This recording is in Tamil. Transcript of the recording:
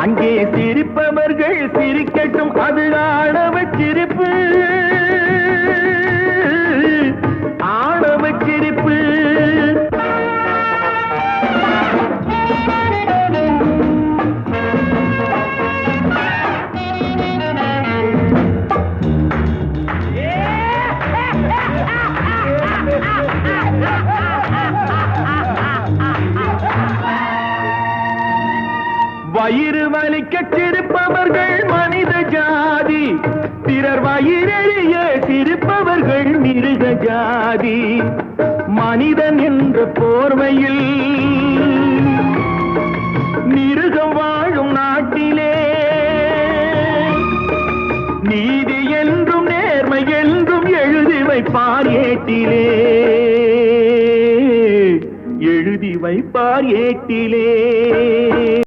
அங்கே சிரிப்பவர்கள் சிரிக்கட்டும் அதுதான் வயிறு வலிக்க சிரிப்பவர்கள் மனித ஜாதி. பிறர் வயிறெறிய சிரிப்பவர்கள் மிருக ஜாதி. மனிதன் என்ற போர்வையில் மிருகம் வாழும் நாட்டிலே. நீதி என்றும் நேர்மை என்றும் எழுதி வைப்பார் ஏட்டிலே. எழுதி வைப்பார் ஏட்டிலே.